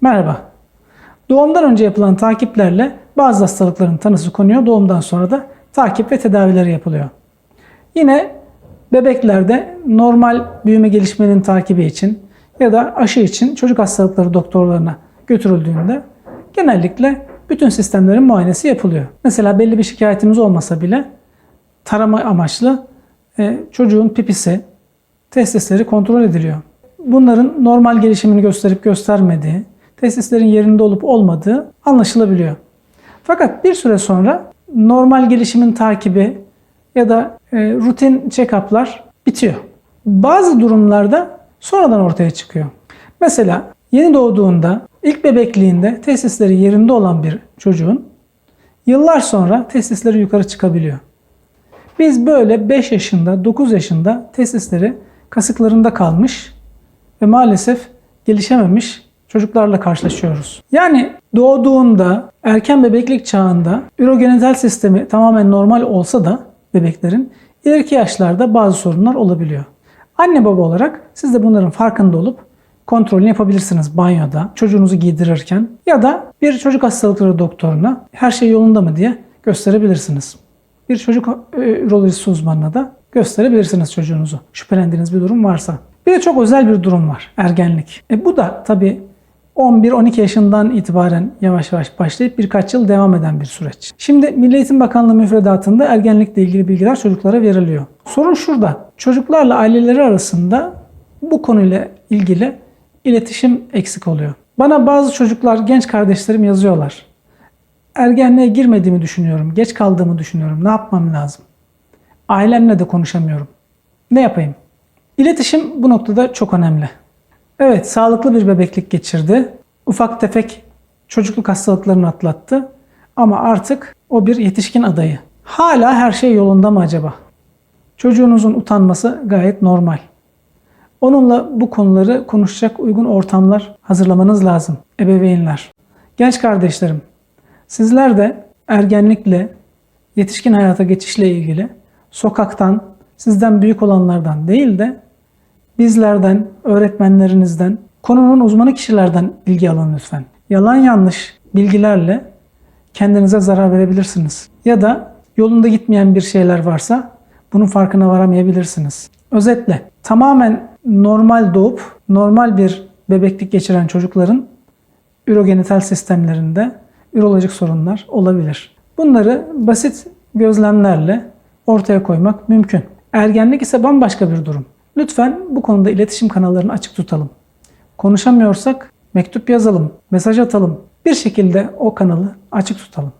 Merhaba. Doğumdan önce yapılan takiplerle bazı hastalıkların tanısı konuyor. Doğumdan sonra da takip ve tedavileri yapılıyor. Yine bebeklerde normal büyüme gelişmenin takibi için ya da aşı için çocuk hastalıkları doktorlarına götürüldüğünde genellikle bütün sistemlerin muayenesi yapılıyor. Mesela belli bir şikayetimiz olmasa bile tarama amaçlı e, çocuğun pipisi, testisleri kontrol ediliyor. Bunların normal gelişimini gösterip göstermediği, testislerin yerinde olup olmadığı anlaşılabiliyor. Fakat bir süre sonra normal gelişimin takibi ya da e, rutin check-up'lar bitiyor. Bazı durumlarda sonradan ortaya çıkıyor. Mesela yeni doğduğunda ilk bebekliğinde testisleri yerinde olan bir çocuğun yıllar sonra testisleri yukarı çıkabiliyor. Biz böyle 5 yaşında, 9 yaşında testisleri kasıklarında kalmış ve maalesef gelişememiş çocuklarla karşılaşıyoruz. Yani doğduğunda, erken bebeklik çağında ürogenital sistemi tamamen normal olsa da bebeklerin ileriki yaşlarda bazı sorunlar olabiliyor. Anne baba olarak siz de bunların farkında olup kontrolünü yapabilirsiniz banyoda, çocuğunuzu giydirirken ya da bir çocuk hastalıkları doktoruna her şey yolunda mı diye gösterebilirsiniz. Bir çocuk e, ürolojisi uzmanına da gösterebilirsiniz çocuğunuzu. Şüphelendiğiniz bir durum varsa. Bir de çok özel bir durum var. Ergenlik. E bu da tabii 11-12 yaşından itibaren yavaş yavaş başlayıp birkaç yıl devam eden bir süreç. Şimdi Milli Eğitim Bakanlığı müfredatında ergenlikle ilgili bilgiler çocuklara veriliyor. Sorun şurada. Çocuklarla aileleri arasında bu konuyla ilgili iletişim eksik oluyor. Bana bazı çocuklar, genç kardeşlerim yazıyorlar. Ergenliğe girmediğimi düşünüyorum, geç kaldığımı düşünüyorum. Ne yapmam lazım? Ailemle de konuşamıyorum. Ne yapayım? İletişim bu noktada çok önemli. Evet, sağlıklı bir bebeklik geçirdi. Ufak tefek çocukluk hastalıklarını atlattı. Ama artık o bir yetişkin adayı. Hala her şey yolunda mı acaba? Çocuğunuzun utanması gayet normal. Onunla bu konuları konuşacak uygun ortamlar hazırlamanız lazım ebeveynler. Genç kardeşlerim, sizler de ergenlikle, yetişkin hayata geçişle ilgili sokaktan, sizden büyük olanlardan değil de bizlerden, öğretmenlerinizden, konunun uzmanı kişilerden bilgi alın lütfen. Yalan yanlış bilgilerle kendinize zarar verebilirsiniz. Ya da yolunda gitmeyen bir şeyler varsa bunun farkına varamayabilirsiniz. Özetle tamamen normal doğup normal bir bebeklik geçiren çocukların ürogenital sistemlerinde ürolojik sorunlar olabilir. Bunları basit gözlemlerle ortaya koymak mümkün. Ergenlik ise bambaşka bir durum. Lütfen bu konuda iletişim kanallarını açık tutalım. Konuşamıyorsak mektup yazalım, mesaj atalım. Bir şekilde o kanalı açık tutalım.